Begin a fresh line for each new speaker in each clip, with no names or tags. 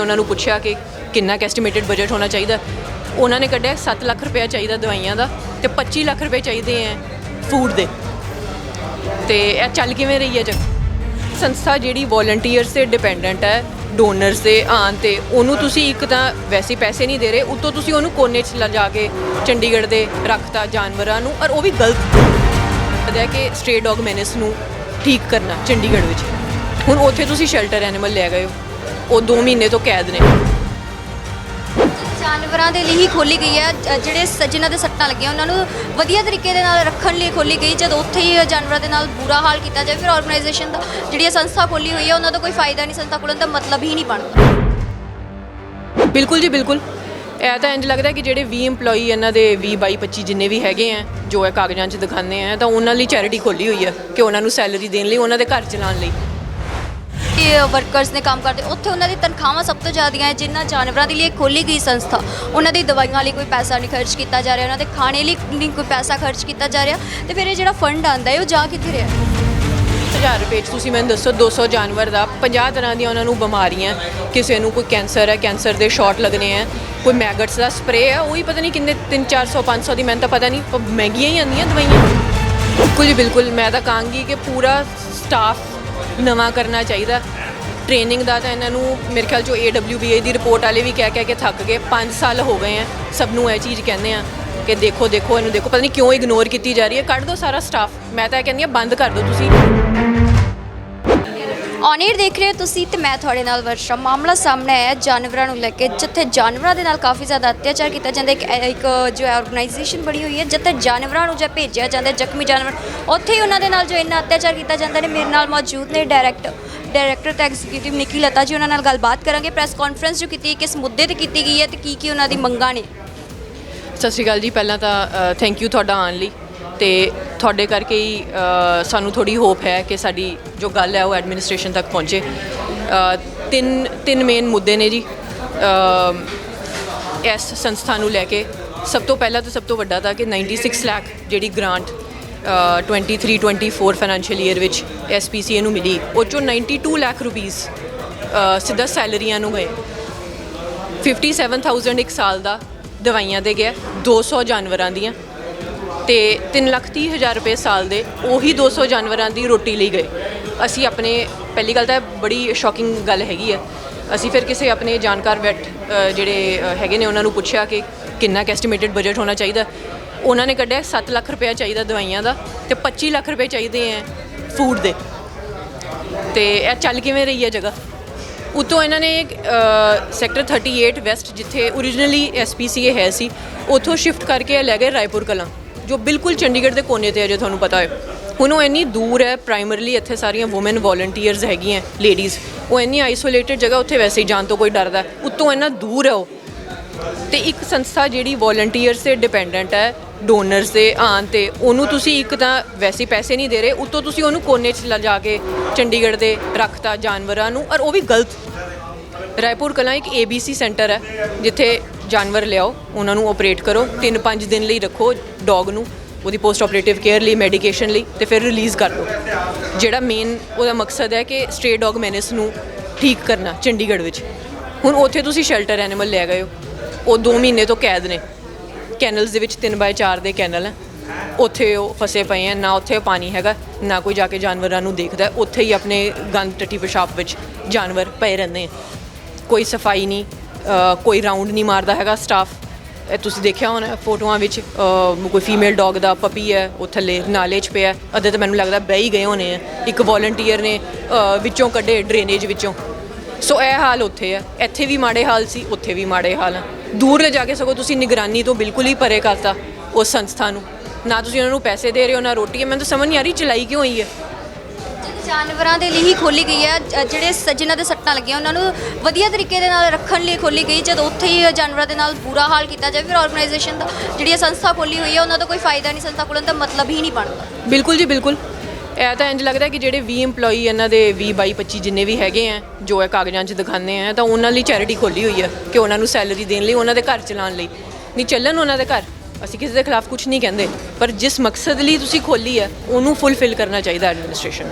ਉਹਨਾਂ ਨੂੰ ਪੁੱਛਿਆ ਕਿ ਕਿੰਨਾ ਕੁ ਐਸਟੀਮੇਟਡ ਬਜਟ ਹੋਣਾ ਚਾਹੀਦਾ। ਉਹਨਾਂ ਨੇ ਕੱਢਿਆ 7 ਲੱਖ ਰੁਪਏ ਚਾਹੀਦਾ ਦਵਾਈਆਂ ਦਾ ਤੇ 25 ਲੱਖ ਰੁਪਏ ਚਾਹੀਦੇ ਹੈ ਫੂਡ ਦੇ। ਤੇ ਇਹ ਚੱਲ ਕਿਵੇਂ ਰਹੀ ਹੈ ਜਗ ਸੰਸਥਾ ਜਿਹੜੀ ਵੋਲੰਟੀਅਰਸ ਤੇ ਡਿਪੈਂਡੈਂਟ ਹੈ ਡੋਨਰਸ ਦੇ ਆਉਣ ਤੇ, ਉਹਨੂੰ ਤੁਸੀਂ ਇੱਕ ਤਾਂ ਵੈਸੇ ਪੈਸੇ ਨਹੀਂ ਦੇ ਰਹੇ, ਉੱਤੋਂ ਤੁਸੀਂ ਉਹਨੂੰ ਕੋਨੇ 'ਚ ਲਿਜਾ ਕੇ ਚੰਡੀਗੜ੍ਹ ਦੇ ਰੱਖਤਾ ਜਾਨਵਰਾਂ ਨੂੰ, ਔਰ ਉਹ ਵੀ ਗਲਤ ਹੈ ਕਿ ਸਟ੍ਰੇ ਡੌਗ ਮੈਨਿਸ ਨੂੰ ਠੀਕ ਕਰਨਾ ਚੰਡੀਗੜ੍ਹ ਵਿੱਚ। ਹੁਣ ਉੱਥੇ ਤੁਸੀਂ ਸ਼ੈਲਟਰ ਐਨੀਮਲ ਲੈ ਗਏ ਹੋ। ਉਹ 2 ਮਹੀਨੇ ਤੋਂ ਕੈਦ ਨੇ।
ਜਾਨਵਰਾਂ ਦੇ ਲਈ ਹੀ ਖੋਲੀ ਗਈ ਹੈ। ਜਿਹੜੇ ਸ- ਜਿਨ੍ਹਾਂ ਦੇ ਸੱਟਾਂ ਲੱਗੀਆਂ ਉਹਨਾਂ ਨੂੰ ਵਧੀਆ ਤਰੀਕੇ ਦੇ ਨਾਲ ਰੱਖਣ ਲਈ ਖੋਲੀ ਗਈ। ਜਦ ਉੱਥੇ ਹੀ ਜਾਨਵਰਾਂ ਦੇ ਨਾਲ ਬੁਰਾ ਹਾਲ ਕੀਤਾ ਜਾਵੇ ਫਿਰ ਆਰਗੇਨਾਈਜੇਸ਼ਨ ਦਾ ਜਿਹੜੀ ਇਹ ਸੰਸਥਾ ਖੋਲੀ ਹੋਈ ਹੈ ਉਹਨਾਂ ਦਾ ਕੋਈ ਫਾਇਦਾ ਨਹੀਂ ਸੰਸਥਾ ਖੋਲ੍ਹਣ ਦਾ ਮਤਲਬ ਹੀ ਨਹੀਂ ਬਣਦਾ।
ਬਿਲਕੁਲ ਜੀ ਬਿਲਕੁਲ। ਇਹ ਤਾਂ ਇੰਜ ਲੱਗਦਾ ਕਿ ਜਿਹੜੇ 20 EMPLOYE ਇਹਨਾਂ ਦੇ 20 22 25 ਜਿੰਨੇ ਵੀ ਹੈਗੇ ਆ ਜੋ ਇਹ ਕਾਗਜ਼ਾਂ 'ਚ ਦਿਖਾਉਂਦੇ ਆ ਤਾਂ ਉਹਨਾਂ ਲਈ ਚੈਰਿਟੀ ਖੋਲੀ ਹੋਈ ਹੈ ਕਿ ਉਹਨਾਂ ਨੂੰ ਸੈਲਰੀ ਦੇਣ ਲਈ ਉਹਨਾਂ ਦੇ ਘਰ ਚਲਾਉਣ ਲਈ।
ਵਰਕਰਸ ਨੇ ਕੰਮ ਕਰਦੇ, ਉੱਥੇ ਉਹਨਾਂ ਦੀ ਤਨਖਾਹਾਂ ਸਭ ਤੋਂ ਜ਼ਿਆਦੀਆਂ ਹੈ, ਜਿਨ੍ਹਾਂ ਜਾਨਵਰਾਂ ਦੇ ਲਈ ਖੋਲੀ ਗਈ ਸੰਸਥਾ। ਉਹਨਾਂ ਦੀ ਦਵਾਈਆਂ ਲਈ ਕੋਈ ਪੈਸਾ ਨਹੀਂ ਖਰਚ ਕੀਤਾ ਜਾ ਰਿਹਾ, ਉਹਨਾਂ ਦੇ ਖਾਣੇ ਲਈ ਨਹੀਂ ਕੋਈ ਪੈਸਾ ਖਰਚ ਕੀਤਾ ਜਾ ਰਿਹਾ। ਤੇ ਫਿਰ ਇਹ ਜਿਹੜਾ ਫੰਡ ਆਂਦਾ ਹੈ, ਉਹ ਜਾ ਕਿੱਥੇ ਰਿਹਾ?
1000 ਰੁਪਏ 'ਚ ਤੁਸੀਂ ਮੈਨੂੰ ਦੱਸੋ 200 ਜਾਨਵਰ ਦਾ 50 ਤਰ੍ਹਾਂ ਦੀਆਂ ਉਹਨਾਂ ਨੂੰ ਬਿਮਾਰੀਆਂ, ਕਿਸੇ ਨੂੰ ਕੋਈ ਕੈਂਸਰ ਹੈ, ਕੈਂਸਰ ਦੇ ਸ਼ਾਟ ਲੱਗਣੇ ਆ ਕੋਈ ਮੈਗਟਸ ਦਾ ਸਪਰੇ ਹੈ, ਉਹ ਹੀ ਪਤਾ ਨਹੀਂ ਕਿੰਨੇ 3 400 500 ਦੀ, ਮੈਨੂੰ ਤਾਂ ਪਤਾ ਨਹੀਂ ਮਹਿੰਗੀਆਂ ਹੀ ਆਉਂਦੀਆਂ ਦਵਾਈਆਂ। ਬਿਲਕੁਲ ਜੀ, ਬਿਲਕੁਲ, ਮੈਂ ਤਾਂ ਕਹਾਂਗੀ ਕਿ ਪੂਰਾ ਸਟਾਫ ਨਵਾਂ ਕਰਨਾ ਚਾਹੀਦਾ। ਟ੍ਰੇਨਿੰਗ ਦਾ ਤਾਂ ਇਹਨਾਂ ਨੂੰ ਮੇਰੇ ਖਿਆਲ ਚੋਂ AWBA ਦੀ ਰਿਪੋਰਟ ਵਾਲੇ ਵੀ ਕਹਿ ਕਹਿ ਕੇ ਥੱਕ ਗਏ। 5 ਸਾਲ ਹੋ ਗਏ ਆ, ਸਭ ਨੂੰ ਇਹ ਚੀਜ਼ ਕਹਿੰਦੇ ਆ ਕਿ ਦੇਖੋ ਦੇਖੋ, ਇਹਨੂੰ ਦੇਖੋ। ਪਤਾ ਨਹੀਂ ਕਿਉਂ ਇਗਨੋਰ ਕੀਤੀ ਜਾ ਰਹੀ ਹੈ। ਕੱਢ ਦਿਓ ਸਾਰਾ ਸਟਾਫ ਮੈਂ ਤਾਂ ਇਹ ਕਹਿੰਦੀ ਆ ਬੰਦ ਕਰ ਦਿਓ ਤੁਸੀਂ।
ਔਨੇਰ ਦੇਖ ਰਹੇ ਹੋ ਤੁਸੀਂ ਤੇ ਮੈਂ ਤੁਹਾਡੇ ਨਾਲ ਵਰਸ਼ਾ। ਮਾਮਲਾ ਸਾਹਮਣੇ ਆਇਆ ਜਾਨਵਰਾਂ ਨੂੰ ਲੈ ਕੇ, ਜਿੱਥੇ ਜਾਨਵਰਾਂ ਦੇ ਨਾਲ ਕਾਫੀ ਜ਼ਿਆਦਾ ਅਤਿਆਚਾਰ ਕੀਤਾ ਜਾਂਦਾ ਇੱਕ ਇੱਕ ਜੋ ਹੈ ਆਰਗੇਨਾਈਜੇਸ਼ਨ ਬਣੀ ਹੋਈ ਹੈ, ਜਿੱਥੇ ਜਾਨਵਰਾਂ ਨੂੰ ਜੇ ਭੇਜਿਆ ਜਾਂਦਾ ਜ਼ਖਮੀ ਜਾਨਵਰ। ਉੱਥੇ ਹੀ ਉਹਨਾਂ ਦੇ ਨਾਲ ਜੋ ਇੰਨਾ ਅਤਿਆਚਾਰ ਕੀਤਾ ਜਾਂਦਾ ਨੇ ਮੇਰੇ ਨਾਲ ਮੌਜੂਦ ਨੇ ਡਾਇਰੈਕਟ ਡਾਇਰੈਕਟਰ ਤੇ ਐਗਜ਼ੀਕਿਊਟਿਵ ਨਿੱਕੀ ਲਤਾ ਜੀ, ਉਹਨਾਂ ਨਾਲ ਗੱਲਬਾਤ ਕਰਾਂਗੇ। ਪ੍ਰੈਸ ਕਾਨਫਰੰਸ ਜੋ ਕੀਤੀ ਕਿਸ ਮੁੱਦੇ ਤੇ ਕੀਤੀ ਗਈ ਹੈ ਤੇ ਕੀ ਕੀ ਉਹਨਾਂ ਦੀ ਮੰਗਾਂ ਨੇ?
ਸਤਿ ਸ਼੍ਰੀ ਅਕਾਲ ਜੀ, ਪਹਿਲਾਂ ਤਾਂ ਥੈਂਕ ਯੂ ਤੁਹਾਡਾ ਆਉਣ ਲਈ। ਤੇ ਤੁਹਾਡੇ ਕਰਕੇ ਹੀ ਅ, ਸਾਨੂੰ ਥੋੜੀ ਹੋਪ ਹੈ ਕਿ ਸਾਡੀ ਜੋ ਗੱਲ ਹੈ ਉਹ ਐਡਮਿਨਿਸਟ੍ਰੇਸ਼ਨ ਤੱਕ ਪਹੁੰਚੇ। ਅ, ਤਿੰਨ ਤਿੰਨ ਮੇਨ ਮੁੱਦੇ ਨੇ ਜੀ। ਅ, ਇਸ ਸੰਸਥਾ ਨੂੰ ਲੈ ਕੇ ਸਭ ਤੋਂ ਪਹਿਲਾਂ ਤਾਂ ਸਭ ਤੋਂ ਵੱਡਾ ਤਾਂ ਕਿ 96 ਲੱਖ ਜਿਹੜੀ ਗ੍ਰਾਂਟ 23 24 ਫਾਈਨੈਂਸ਼ੀਅਲ ਈਅਰ ਵਿੱਚ ਐਸਪੀਸੀਏ ਨੂੰ ਮਿਲੀ। ਉਹ ਚੋਂ 92 ਲੱਖ ਰੁਪੀਸ ਸਿੱਧਾ ਸੈਲਰੀਆਂ ਨੂੰ ਗਏ। 57000 ਇੱਕ ਸਾਲ ਦਾ ਦਵਾਈਆਂ ਦੇ ਗਿਆ 200 ਜਾਨਵਰਾਂ ਦੀਆਂ। ਤੇ 3 ਲੱਖ ਤੀਹ ਹਜ਼ਾਰ ਰੁਪਏ ਸਾਲ ਦੇ ਉਹੀ 200 ਜਾਨਵਰਾਂ ਦੀ ਰੋਟੀ ਲਈ ਗਏ। ਅਸੀਂ ਆਪਣੇ, ਪਹਿਲੀ ਗੱਲ ਤਾਂ ਬੜੀ ਸ਼ੌਕਿੰਗ ਗੱਲ ਹੈਗੀ ਹੈ ਅਸੀਂ ਫਿਰ ਕਿਸੇ ਆਪਣੇ ਜਾਣਕਾਰ ਵੈਟ ਜਿਹੜੇ ਹੈਗੇ ਨੇ ਉਹਨਾਂ ਨੂੰ ਪੁੱਛਿਆ ਕਿ ਕਿੰਨਾ ਕੁ ਐਸਟੀਮੇਟਡ ਬਜਟ ਹੋਣਾ ਚਾਹੀਦਾ। ਉਹਨਾਂ ਨੇ ਕੱਢਿਆ 7 ਲੱਖ ਰੁਪਏ ਚਾਹੀਦਾ ਦਵਾਈਆਂ ਦਾ ਤੇ 25 ਲੱਖ ਰੁਪਏ ਚਾਹੀਦੇ ਹੈ ਫੂਡ ਦੇ। ਤੇ ਇਹ ਚੱਲ ਕਿਵੇਂ ਰਹੀ ਹੈ ਜਗ੍ਹਾ? ਉਤੋਂ ਇਹਨਾਂ ਨੇ ਸੈਕਟਰ 38 ਵੈਸਟ ਜਿੱਥੇ ਓਰੀਜਨਲੀ ਐਸਪੀਸੀਏ ਹੈ ਸੀ, ਉਥੋਂ ਸ਼ਿਫਟ ਕਰਕੇ ਇਹ ਲੈ ਗਏ ਰਾਏਪੁਰ ਕਲਾਂ। ਜੋ ਬਿਲਕੁਲ ਚੰਡੀਗੜ੍ਹ ਦੇ ਕੋਨੇ ਤੇ ਹੈ, ਜੇ ਤੁਹਾਨੂੰ ਪਤਾ ਹੈ ਹੁਣ ਉਹ ਇੰਨੀ ਦੂਰ ਹੈ ਪ੍ਰਾਇਮਰਲੀ ਇੱਥੇ ਸਾਰੀਆਂ ਔਮਨ ਵੋਲੰਟੀਅਰਸ ਹੈਗੀਆਂ ਲੇਡੀਜ਼ ਉਹ ਇੰਨੀ ਆਈਸੋਲੇਟਡ ਜਗ੍ਹਾ ਉੱਥੇ ਵੈਸੇ ਹੀ ਜਾਣ ਤੋਂ ਕੋਈ ਡਰਦਾ ਉੱਤੋਂ ਇੰਨਾ ਦੂਰ ਹੈ ਉਹ। ਤੇ ਇੱਕ ਸੰਸਥਾ ਜਿਹੜੀ ਵੋਲੰਟੀਅਰਸ ਤੇ ਡਿਪੈਂਡੈਂਟ ਹੈ ਡੋਨਰਸ ਦੇ, ਆਉਣ ਤੇ, ਉਹਨੂੰ ਤੁਸੀਂ ਇੱਕ ਤਾਂ ਵੈਸੇ ਪੈਸੇ ਨਹੀਂ ਦੇ ਰਹੇ, ਉੱਤੋਂ ਤੁਸੀਂ ਉਹਨੂੰ ਕੋਨੇ 'ਚ ਲਿਜਾ ਕੇ ਚੰਡੀਗੜ੍ਹ ਦੇ ਰੱਖਤਾ ਜਾਨਵਰਾਂ ਨੂੰ, ਔਰ ਉਹ ਵੀ ਗਲਤ। ਰਾਏਪੁਰ ਕਲਾਂ ਇੱਕ ABC ਸੈਂਟਰ ਹੈ, ਜਿੱਥੇ ਜਾਨਵਰ ਲਿਆਓ, ਉਹਨਾਂ ਨੂੰ ਆਪਰੇਟ ਕਰੋ 3-5 ਦਿਨ ਲਈ ਰੱਖੋ ਡੌਗ ਨੂੰ, ਉਹਦੀ ਪੋਸਟ ਆਪਰੇਟਿਵ ਕੇਅਰ ਲਈ ਮੈਡੀਕੇਸ਼ਨ ਲਈ, ਤੇ ਫਿਰ ਰਿਲੀਜ਼ ਕਰ ਦਿਓ। ਜਿਹੜਾ ਮੇਨ ਉਹਦਾ ਮਕਸਦ ਹੈ ਕਿ ਸਟ੍ਰੇ ਡੌਗ ਮੈਨਿਸ ਨੂੰ ਠੀਕ ਕਰਨਾ ਚੰਡੀਗੜ੍ਹ ਵਿੱਚ। ਹੁਣ ਉੱਥੇ ਤੁਸੀਂ ਸ਼ੈਲਟਰ ਐਨੀਮਲ ਲੈ ਗਏ ਹੋ। ਉਹ 2 ਮਹੀਨੇ ਤੋਂ ਕੈਦ ਨੇ। ਕੈਨਲਸ ਦੇ ਵਿੱਚ 3x4 ਦੇ ਕੈਨਲ ਹੈ ਉੱਥੇ ਉਹ ਫਸੇ ਪਏ ਆ, ਨਾ ਉੱਥੇ ਪਾਣੀ ਹੈਗਾ, ਨਾ ਕੋਈ ਜਾ ਕੇ ਜਾਨਵਰਾਂ ਨੂੰ ਦੇਖਦਾ। ਉੱਥੇ ਹੀ ਆਪਣੇ ਗੰਦ ਟੱਟੀ ਪਿਸ਼ਾਬ ਵਿੱਚ ਜਾਨਵਰ ਪਏ ਰਹਿੰਦੇ ਆ। ਕੋਈ ਸਫ਼ਾਈ ਨਹੀਂ ਕੋਈ ਰਾਉਂਡ ਨਹੀਂ ਮਾਰਦਾ ਹੈਗਾ ਸਟਾਫ ਇਹ ਤੁਸੀਂ ਦੇਖਿਆ ਹੋਣਾ ਫੋਟੋਆਂ ਵਿੱਚ ਅ, ਕੋਈ ਫੀਮੇਲ ਡੌਗ ਦਾ ਪਪੀ ਹੈ ਉਹ ਥੱਲੇ ਨਾਲੇ 'ਚ ਪਿਆ ਅੱਧੇ ਤਾਂ ਮੈਨੂੰ ਲੱਗਦਾ ਬਹਿ ਹੀ ਗਏ ਹੋਣੇ ਆ। ਇੱਕ ਵੋਲੰਟੀਅਰ ਨੇ ਅ, ਵਿੱਚੋਂ ਕੱਢੇ ਡਰੇਨੇਜ ਵਿੱਚੋਂ। ਸੋ ਇਹ ਹਾਲ ਉੱਥੇ ਆ। ਇੱਥੇ ਵੀ ਮਾੜੇ ਹਾਲ ਸੀ ਉੱਥੇ ਵੀ ਮਾੜੇ ਹਾਲ ਆ। ਦੂਰ ਲੈ ਜਾ ਕੇ ਸਗੋਂ ਤੁਸੀਂ ਨਿਗਰਾਨੀ ਤੋਂ ਬਿਲਕੁਲ ਹੀ ਪਰੇ ਕਰਤਾ ਉਸ ਸੰਸਥਾ ਨੂੰ। ਨਾ ਤੁਸੀਂ ਉਹਨਾਂ ਨੂੰ ਪੈਸੇ ਦੇ ਰਹੇ ਹੋ ਨਾ ਰੋਟੀ ਹੈ। ਮੈਨੂੰ ਤਾਂ ਸਮਝ ਨਹੀਂ ਆ ਰਹੀ ਚਲਾਈ ਕਿਉਂ ਹੋਈ ਹੈ?
ਜਾਨਵਰਾਂ ਦੇ ਲਈ ਹੀ ਖੋਲੀ ਗਈ ਹੈ ਜ- ਜਿਹੜੇ ਸ- ਜਿਨ੍ਹਾਂ ਦੇ ਸੱਟਾਂ ਲੱਗੀਆਂ, ਉਹਨਾਂ ਨੂੰ ਵਧੀਆ ਤਰੀਕੇ ਦੇ ਨਾਲ ਰੱਖਣ ਲਈ ਖੋਲੀ ਗਈ, ਜਦ ਉੱਥੇ ਹੀ ਜਾਨਵਰਾਂ ਦੇ ਨਾਲ ਬੁਰਾ ਹਾਲ ਕੀਤਾ ਜਾਵੇ, ਫਿਰ ਆਰਗੇਨਾਈਜੇਸ਼ਨ ਦਾ ਜਿਹੜੀ ਇਹ ਸੰਸਥਾ ਖੋਲੀ ਹੋਈ ਹੈ, ਉਹਨਾਂ ਦਾ ਕੋਈ ਫਾਇਦਾ ਨਹੀਂ, ਸੰਸਥਾ ਖੋਲ੍ਹਣ ਦਾ ਮਤਲਬ ਹੀ ਨਹੀਂ ਬਣਦਾ।
ਬਿਲਕੁਲ ਜੀ, ਬਿਲਕੁਲ। ਇਹ ਤਾਂ ਇੰਜ ਲੱਗਦਾ ਕਿ ਜਿਹੜੇ 20 EMPLOYE ਇਹਨਾਂ ਦੇ 20 22 25 ਜਿੰਨੇ ਵੀ ਹੈਗੇ ਆ, ਜੋ ਇਹ ਕਾਗਜ਼ਾਂ 'ਚ ਦਿਖਾਉਂਦੇ ਆ, ਤਾਂ ਉਹਨਾਂ ਲਈ ਚੈਰਿਟੀ ਖੋਲੀ ਹੋਈ ਹੈ ਕਿ ਉਹਨਾਂ ਨੂੰ ਸੈਲਰੀ ਦੇਣ ਲਈ, ਉਹਨਾਂ ਦੇ ਘਰ ਚਲਾਉਣ ਲਈ। ਨਹੀਂ, ਚੱਲਣ ਉਹਨਾਂ ਦੇ ਘਰ। ਅਸੀਂ ਕਿਸੇ ਦੇ ਖਿਲਾਫ ਕੁਝ ਨਹੀਂ ਕਹਿੰਦੇ ਪਰ ਜਿਸ ਮਕਸਦ ਲਈ ਤੁਸੀਂ ਖੋਲੀ ਹੈ ਉਹਨੂੰ ਫੁੱਲਫਿਲ ਕਰਨਾ ਚਾਹੀਦਾ ਐਡਮਿਨਿਸਟ੍ਰੇਸ਼ਨ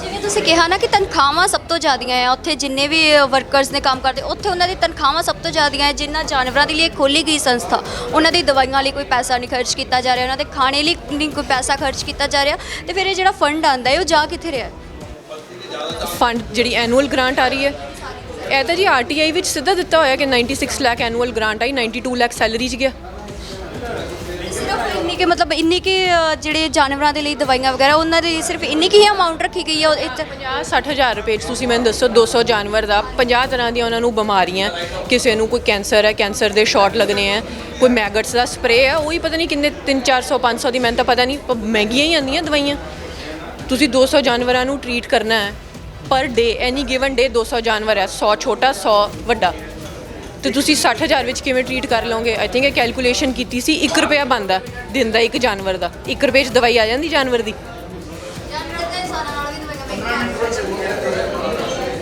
ਜਿਵੇਂ ਤੁਸੀਂ ਕਿਹਾ ਨਾ ਕਿ ਤਨਖਾਹਾਂ ਸਭ ਤੋਂ ਜ਼ਿਆਦੀਆਂ ਆ ਉੱਥੇ ਜਿੰਨੇ ਵੀ ਵਰਕਰਸ ਨੇ ਕੰਮ ਕਰਦੇ ਉੱਥੇ ਉਹਨਾਂ ਦੀ ਤਨਖਾਹਾਂ ਸਭ ਤੋਂ ਜ਼ਿਆਦੀਆਂ ਹੈ ਜਿਨ੍ਹਾਂ ਜਾਨਵਰਾਂ ਦੇ ਲਈ ਖੋਲੀ ਗਈ ਸੰਸਥਾ ਉਹਨਾਂ ਦੀ ਦਵਾਈਆਂ ਲਈ ਕੋਈ ਪੈਸਾ ਨਹੀਂ ਖਰਚ ਕੀਤਾ ਜਾ ਰਿਹਾ ਉਹਨਾਂ ਦੇ ਖਾਣੇ ਲਈ ਨਹੀਂ ਕੋਈ ਪੈਸਾ ਖਰਚ ਕੀਤਾ ਜਾ ਰਿਹਾ ਤੇ ਫਿਰ ਇਹ ਜਿਹੜਾ ਫੰਡ ਆਂਦਾ ਹੈ ਉਹ ਜਾ ਕਿੱਥੇ ਰਿਹਾ
ਫੰਡ ਜਿਹੜੀ ਐਨੂਅਲ ਗ੍ਰਾਂਟ ਆ ਰਹੀ ਹੈ। ਇਹ ਤਾਂ ਜੀ ਆਰਟੀਆਈ ਵਿੱਚ ਸਿੱਧਾ ਦਿੱਤਾ ਹੋਇਆ ਕਿ 96 ਲੱਖ ਐਨੂਅਲ ਗ੍ਰਾਂਟ ਆਈ 92 ਲੱਖ ਸੈਲਰੀ 'ਚ ਗਿਆ।
ਇੰਨੀ ਕਿ ਮਤਲਬ ਇੰਨੀ ਕਿ ਅ, ਜਿਹੜੇ ਜਾਨਵਰਾਂ ਦੇ ਲਈ ਦਵਾਈਆਂ ਵਗੈਰਾ ਉਹਨਾਂ ਦੀ ਸਿਰਫ ਇੰਨੀ ਕਿ ਹੀ ਅਮਾਉਂਟ ਰੱਖੀ ਗਈ ਹੈ ਉਹ ਇੱਥੇ?
50 60 ਹਜ਼ਾਰ ਰੁਪਏ 'ਚ ਤੁਸੀਂ ਮੈਨੂੰ ਦੱਸੋ 200 ਜਾਨਵਰ ਦਾ 50 ਤਰ੍ਹਾਂ ਦੀਆਂ ਉਹਨਾਂ ਨੂੰ ਬਿਮਾਰੀਆਂ ਕਿਸੇ ਨੂੰ ਕੋਈ ਕੈਂਸਰ ਹੈ ਕੈਂਸਰ ਦੇ ਸ਼ਾਟ ਲੱਗਣੇ ਆ ਕੋਈ ਮੈਗਟਸ ਦਾ ਸਪਰੇਅ ਹੈ ਉਹ ਹੀ ਪਤਾ ਨਹੀਂ ਕਿੰਨੇ 3 400 500 ਦੀ ਮੈਨੂੰ ਤਾਂ ਪਤਾ ਨਹੀਂ ਪਰ ਮਹਿੰਗੀਆਂ ਹੀ ਆਉਂਦੀਆਂ ਦਵਾਈਆਂ। ਤੁਸੀਂ 200 ਜਾਨਵਰਾਂ ਨੂੰ ਟਰੀਟ ਕਰਨਾ ਹੈ ਪਰ ਡੇ ਐਨੀ ਗਿਵਨ ਡੇ 200 ਜਾਨਵਰ ਹੈ 100 ਛੋਟਾ 100 ਵੱਡਾ। ਤੇ ਤੁਸੀਂ 60000 ਵਿੱਚ ਕਿਵੇਂ ਟਰੀਟ ਕਰ ਲਓਗੇ? ਆਈ ਥਿੰਕ ਇਹ ਕੈਲਕੂਲੇਸ਼ਨ ਕੀਤੀ ਸੀ 1 ਰੁਪਿਆ ਬਣਦਾ ਦਿਨ ਦਾ ਇੱਕ ਜਾਨਵਰ ਦਾ। 1 ਰੁਪਏ 'ਚ ਦਵਾਈ ਆ ਜਾਂਦੀ ਜਾਨਵਰ ਦੀ